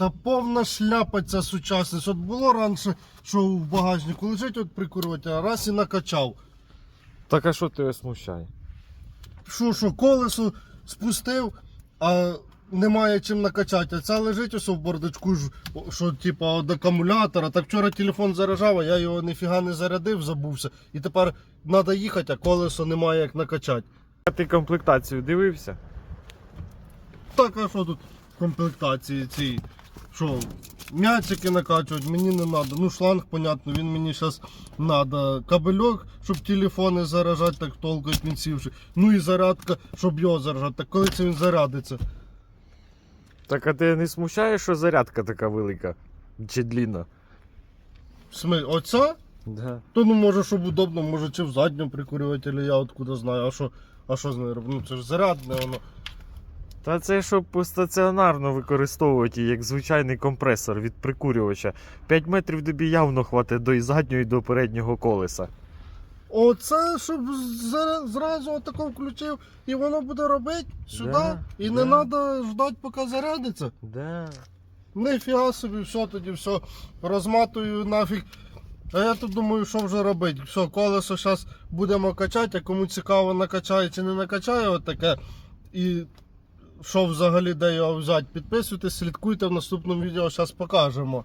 Та повна шляпа ця сучасність. От було раніше, що в багажнику лежить от прикурюватель, а раз і накачав. Так а що тебе смущає? Що, що, колесо спустив, а немає чим накачати. А це лежить ось в бардачку, що типа від акумулятора. Так вчора телефон заряджав, а я його ніфіга не зарядив, забувся. І тепер треба їхати, а колесо немає як накачати. А ти комплектацію дивився? Так, а що тут комплектації ці? Що, м'ячики накачувати, мені не треба. Ну, шланг, понятно, він мені зараз треба. Кабельок, щоб телефони заряджати, так толком він сівши. Ну і зарядка, щоб його заряджати. Так коли це він зарядиться? Так а тебе не смущає, що зарядка така велика? Чи длінна? Смислі, оця? Да. То ну може, щоб удобно, може чи в задньому прикурювателі, я откуда знаю. А що, а що з нею робити? Ну це ж зарядне воно. Та це щоб стаціонарно використовувати як звичайний компресор від прикурювача. 5 метрів тобі явно хватить до і заднього і до переднього колеса. Оце, щоб зразу отако включив і воно буде робити сюди. Да, і не треба ждати, поки зарядиться. Да. Нифіга собі, все тоді все розматую нафіг. А я тут думаю, що вже робити. Все, колесо зараз будемо качати, а кому цікаво накачає чи не накачає отаке. І що взагалі де його взяти, підписуйтесь, слідкуйте в наступному відео, зараз покажемо.